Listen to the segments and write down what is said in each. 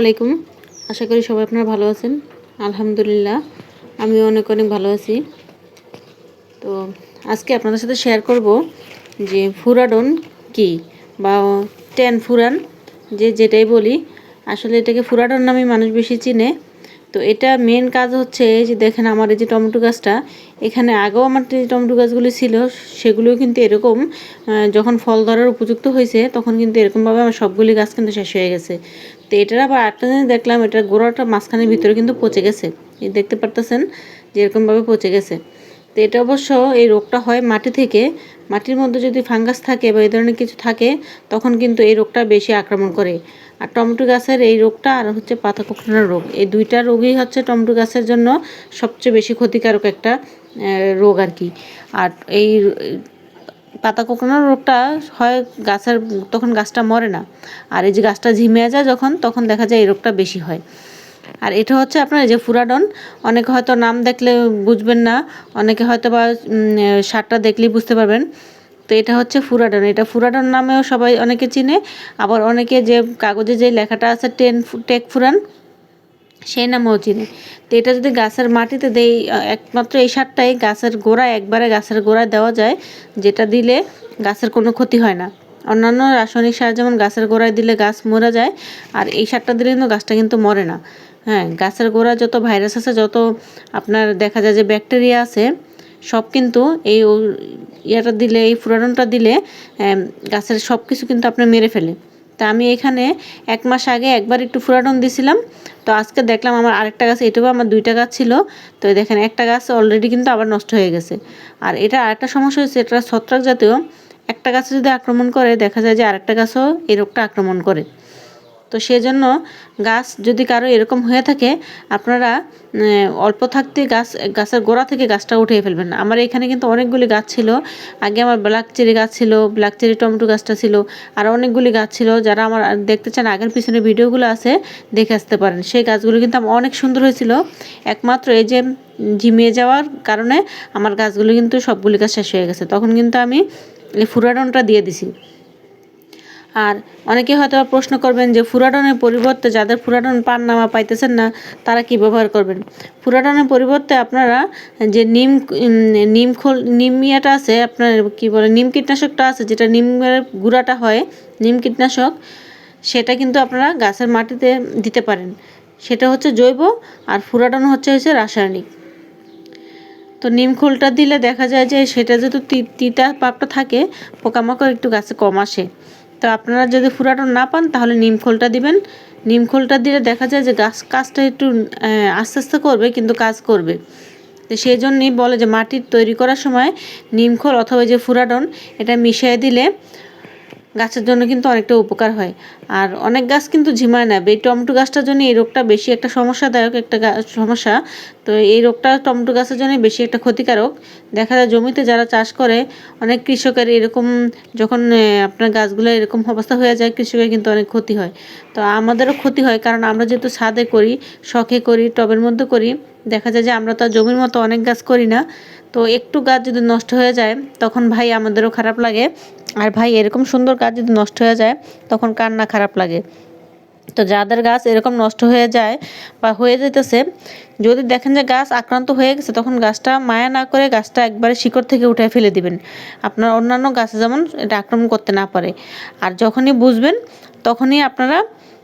আলাইকুম। আশা করি সবাই আপনারা ভালো আছেন। আলহামদুলিল্লাহ আমি অনেক অনেক ভালো আছি। তো আজকে আপনাদের সাথে শেয়ার করব যে ফুরাডন কি বা টেন ফুরান, যে যেটাই বলি, আসলে এটাকে ফুরাডন নামে মানুষ বেশি চিনে। তো এটা মেন কাজ হচ্ছে যে দেখেন আমার এই যে টমেটো গাছটা, এখানে আগেও আমার যে টমেটো গাছগুলি ছিল, সেগুলোও কিন্তু এরকম যখন ফল ধরার উপযুক্ত হয়েছে, তখন কিন্তু এরকমভাবে আমার সবগুলি গাছ কিন্তু শেষ হয়ে গেছে। তো এটার আবার আটটা দিন দেখলাম, এটার গোড়াটা মাঝখানের ভিতরে কিন্তু পচে গেছে। দেখতে পারতেছেন যে এরকমভাবে পচে গেছে। তো এটা অবশ্য এই রোগটা হয় মাটি থেকে। মাটির মধ্যে যদি ফাঙ্গাস থাকে বা এই ধরনের কিছু থাকে, তখন কিন্তু এই রোগটা বেশি আক্রমণ করে। আর টমেটো গাছের এই রোগটা আর হচ্ছে পাতা কোঁকড়ানোর রোগ। এই দুইটা রোগই হচ্ছে টমেটো গাছের জন্য সবচেয়ে বেশি ক্ষতিকারক একটা রোগ আর কি। আর এই পাতা কোঁকড়ানোর রোগটা হয় গাছের, তখন গাছটা মরে না। আর এই যে গাছটা ঝিমিয়ে যায় যখন, তখন দেখা যায় এই রোগটা বেশি হয়। আর এটা হচ্ছে আপনার যে ফুরাডন। অনেকে হয়তো নাম দেখলে বুঝবেন না, অনেকে হয়তো বা সারটা দেখলেই বুঝতে পারবেন। তো এটা হচ্ছে ফুরাডন। এটা ফুরাডন নামেও সবাই অনেকে চিনে। আবার অনেকে যে কাগজে যে লেখাটা আছে, টেন টেক ফুরান, সেই নামেও চিনে। তো এটা যদি গাছের মাটিতে দেই একমাত্র এই সারটাই গাছের গোড়ায়, একবারে গাছের গোড়ায় দেওয়া যায়, যেটা দিলে গাছের কোনো ক্ষতি হয় না। অন্যান্য রাসায়নিক সার যেমন গাছের গোড়ায় দিলে গাছ মরে যায়, আর এই সারটা দিলে কিন্তু গাছটা কিন্তু মরে না। হ্যাঁ গাছের গোড়া যত ভাইরাস আছে, যত আপনার দেখা যায় যে ব্যাকটেরিয়া আছে, সব কিন্তু এই ইয়াটা দিলে, এই ফুরাডনটা দিলে গাছের সব কিছু কিন্তু আপনার মেরে ফেলে। তা আমি এখানে এক মাস আগে একবার একটু ফুরাডন দিছিলাম, তো আজকে দেখলাম আমার আরেকটা গাছ এটুকু আমার দুইটা গাছ ছিল, তো দেখেন একটা গাছ অলরেডি কিন্তু আবার নষ্ট হয়ে গেছে। আর এটা আরেকটা সমস্যা হচ্ছে এটা ছত্রাক জাতীয়, একটা গাছে যদি আক্রমণ করে, দেখা যায় যে আরেকটা গাছও এই রোগটা আক্রমণ করে। তো সেজন্য গাছ যদি কারও এরকম হয়ে থাকে, আপনারা অল্প থাকতে গাছ, গাছের গোড়া থেকে গাছটা উঠিয়ে ফেলবেন। আমার এখানে কিন্তু অনেকগুলি গাছ ছিল। আগে আমার ব্ল্যাক চেরি গাছ ছিল, ব্ল্যাক চেরি টমেটো গাছটা ছিল, আর অনেকগুলি গাছ ছিল। যারা আমার দেখতে চান, আগের পিছনে ভিডিওগুলো আছে, দেখে আসতে পারেন। সেই গাছগুলো কিন্তু আমার অনেক সুন্দর হয়েছিল। একমাত্র এই যে ঝিমিয়ে যাওয়ার কারণে আমার গাছগুলো কিন্তু সবগুলি গাছ শেষ হয়ে গেছে। তখন কিন্তু আমি এই ফুরাডনটা দিয়ে দিছি। আর অনেকে হয়তো প্রশ্ন করবেন যে ফুরাডনের পরিবর্তে যাদের ফুরাডন পান নামা পাইতেছেন না, তারা কি ব্যবহার করবেন? ফুরাডনের পরিবর্তে আপনারা যে নিম নিম খোল, নিম ইয়েটা আছে, আপনার কি বলে, নিম কীটনাশকটা আছে, যেটা নিমের গুঁড়াটা হয়, নিম কীটনাশক, সেটা কিন্তু আপনারা গাছের মাটিতে দিতে পারেন। সেটা হচ্ছে জৈব আর ফুরাডন হচ্ছে হচ্ছে রাসায়নিক। তো নিম খোলটা দিলে দেখা যায় যে সেটা যেহেতু তিতা পাপটা থাকে, পোকামাকড় একটু গাছে কম আসে। তো আপনারা যদি ফুরাটন না পান, তাহলে নিম খোলটা দিবেন। নিম খোলটা দিলে দেখা যায় যে গাছ, কাজটা একটু আস্তে আস্তে করবে, কিন্তু কাজ করবে। তো সেই জন্যই বলে যে মাটির তৈরি করার সময় নিমখোল অথবা যে ফুরাডন, এটা মিশিয়ে দিলে গাছের জন্য কিন্তু অনেকটা উপকার হয়। আর অনেক গাছ কিন্তু ঝিমায় না। এই টমেটো গাছটার জন্য এই রোগটা বেশি একটা সমস্যাদায়ক একটা সমস্যা। তো এই রোগটা টমেটো গাছের জন্য বেশি একটা ক্ষতিকারক। দেখা যায় জমিতে যারা চাষ করে, অনেক কৃষকের এরকম যখন আপনার গাছগুলো এরকম অবস্থা হয়ে যায়, কৃষকের কিন্তু অনেক ক্ষতি হয়। তো আমাদেরও ক্ষতি হয়। কারণ আমরা যেহেতু ছাদে করি, শখে করি, টবের মধ্যে করি দেখা যায় যে আমরা তো জমির মতো অনেক গাছ করি না, তো একটু গাছ যদি নষ্ট হয়ে যায়, তখন ভাই আমাদেরও খারাপ লাগে। আর ভাই এরকম সুন্দর গাছ যদি নষ্ট হয়ে যায়, তখন কার না খারাপ লাগে। তো যাদের গাছ এরকম নষ্ট হয়ে যায় বা হয়ে যেতেছে যদি দেখেন যে গাছ আক্রান্ত হয়ে গেছে, তখন গাছটা মায়া না করে গাছটা একবারে শিকড় থেকে উঠে ফেলে দিবেন। আপনার অন্যান্য গাছে যেমন এটা আক্রমণ করতে না পারে। আর যখনই বুঝবেন, তখনই আপনারা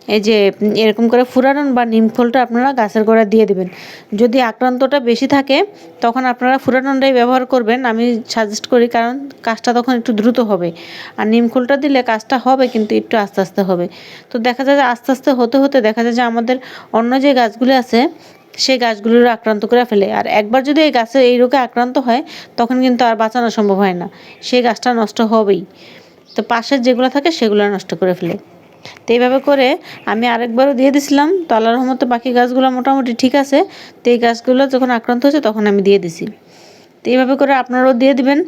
এই যে, এরকম করে ফুরাডন বা নিম খোলটা আপনারা গাছের গোড়ায় দিয়ে দেবেন। যদি আক্রান্তটা বেশি থাকে, তখন আপনারা ফুরাডনটাই ব্যবহার করবেন। আমি সাজেস্ট করি কারণ কাজটা তখন একটু দ্রুত হবে। আর নিম খোলটা দিলে কাজটা হবে, কিন্তু একটু আস্তে আস্তে হবে। তো দেখা যায় যে আস্তে আস্তে হতে হতে দেখা যায় যে আমাদের অন্য যে গাছগুলো আছে, সেই গাছগুলোর আক্রান্ত করে ফেলে। আর একবার যদি এই গাছে এই রোগে আক্রান্ত হয়, তখন কিন্তু আর বাঁচানো সম্ভব হয় না। সেই গাছটা নষ্ট হবেই। তো পাশের যেগুলো থাকে, সেগুলো নষ্ট করে ফেলে। তো এইভাবে করে আমি আরেকবারও দিয়ে দিছিলাম। তো আল্লাহর রহমতে বাকি গাছগুলো মোটামুটি ঠিক আছে। তো এই গাছগুলো যখন আক্রান্ত হয়েছে তখন আমি দিয়ে দিছি। তো এইভাবে করে আপনারাও দিয়ে দিবেন।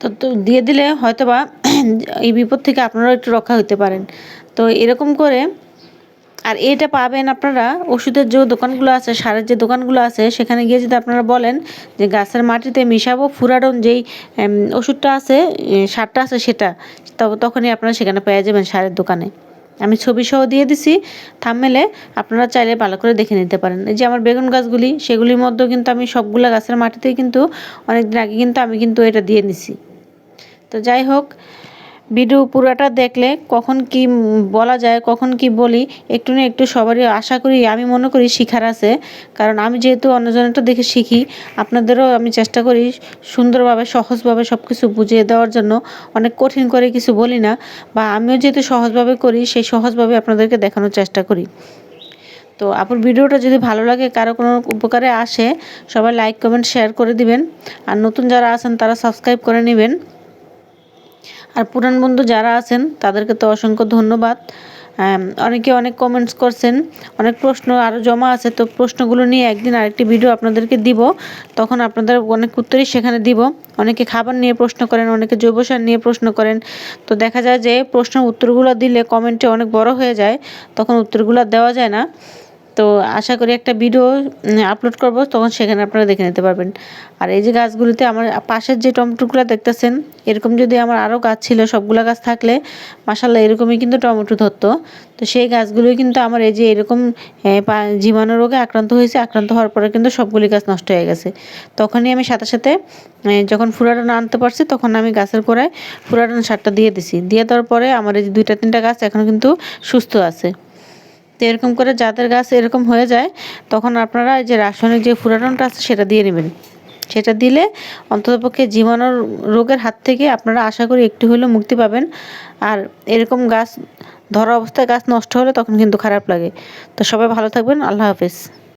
তো তো দিয়ে দিলে হয়তোবা এই বিপদ থেকে আপনারাও একটু রক্ষা হতে পারেন। তো এরকম করে আর এটা পাবেন আপনারা ওষুধের যে দোকানগুলো আছে, সারের যে দোকানগুলো আছে, সেখানে গিয়ে যদি আপনারা বলেন যে গাছের মাটিতে মিশাবো, ফুরাডন যেই ওষুধটা আছে সারটা আছে সেটা, তবে, তখনই আপনারা সেখানে পেয়ে যাবেন সারের দোকানে। আমি ছবি সহ দিয়ে দিছি, থামমেলে আপনারা চাইলে ভালো করে দেখে নিতে পারেন। এই যে আমার বেগুন গাছগুলি, সেগুলির মধ্যেও কিন্তু আমি সবগুলা গাছের মাটিতেই কিন্তু অনেক দিন আগে কিন্তু আমি কিন্তু এটা দিয়ে নিছি। তো যাই হোক ভিডিও পুরাটা দেখলে কখন কি বলা যায়, কখন কি বলি, একটু না একটু সবারই আশা করি, আমি মনে করি শিখার আছে। কারণ আমি যেহেতু অন্যজনেরটা দেখে শিখি, আপনাদেরও আমি চেষ্টা করি সুন্দরভাবে, সহজভাবে সব কিছু বুঝিয়ে দেওয়ার জন্য। অনেক কঠিন করে কিছু বলি না, বা আমিও যেহেতু সহজভাবে করি, সেই সহজভাবে আপনাদেরকে দেখানোর চেষ্টা করি। তো আপনার ভিডিওটা যদি ভালো লাগে, কারও কোনো উপকারে আসে, সবাই লাইক কমেন্ট শেয়ার করে দিবেন। আর নতুন যারা আছেন, তারা সাবস্ক্রাইব করে নেবেন। আর পুরান বন্ধু যারা আছেন, তাদেরকে তো অসংখ্য ধন্যবাদ। অনেকে অনেক কমেন্টস করছেন, অনেক প্রশ্ন আরও জমা আছে, তো প্রশ্নগুলো নিয়ে একদিন আরেকটি ভিডিও আপনাদেরকে দিব। তখন আপনাদের অনেক উত্তরই সেখানে দিব। অনেকে খাবার নিয়ে প্রশ্ন করেন, অনেকে জৈব সার নিয়ে প্রশ্ন করেন। তো দেখা যায় যে প্রশ্ন উত্তরগুলো দিলে কমেন্টে অনেক বড় হয়ে যায়, তখন উত্তরগুলো দেওয়া যায় না। তো আশা করি একটা ভিডিও আপলোড করব, তখন সেখানে আপনারা দেখে নিতে পারবেন। আর এই যে গাছগুলিতে আমার পাশের যে টমেটোগুলো দেখতেছেন, এরকম যদি আমার আরও গাছ ছিল, সবগুলো গাছ থাকলে মাসাল্লাহ এরকমই কিন্তু টমেটো ধরতো। তো সেই গাছগুলোই কিন্তু আমার এই যে এরকম জীবাণু রোগে আক্রান্ত হয়েছে, আক্রান্ত হওয়ার পরে কিন্তু সবগুলি গাছ নষ্ট হয়ে গেছে। তখনই আমি সাথে সাথে যখন ফুরাটান আনতে পারছি, তখন আমি গাছের গোড়ায় ফুরাটান সারটা দিয়ে দিছি। দিয়ে দেওয়ার পরে আমার এই যে দুইটা তিনটা গাছ এখনও কিন্তু সুস্থ আছে। তো এরকম করে যাদের গাছ এরকম হয়ে যায়, তখন আপনারা এই যে রাসায়নিক যে ফুরাটনটা আছে সেটা দিয়ে নেবেন। সেটা দিলে অন্ততপক্ষে জীবাণুর রোগের হাত থেকে আপনারা আশা করি একটু হলেও মুক্তি পাবেন। আর এরকম গাছ ধরা অবস্থায় গাছ নষ্ট হলে তখন কিন্তু খারাপ লাগে। তো সবাই ভালো থাকবেন, আল্লাহ হাফেজ।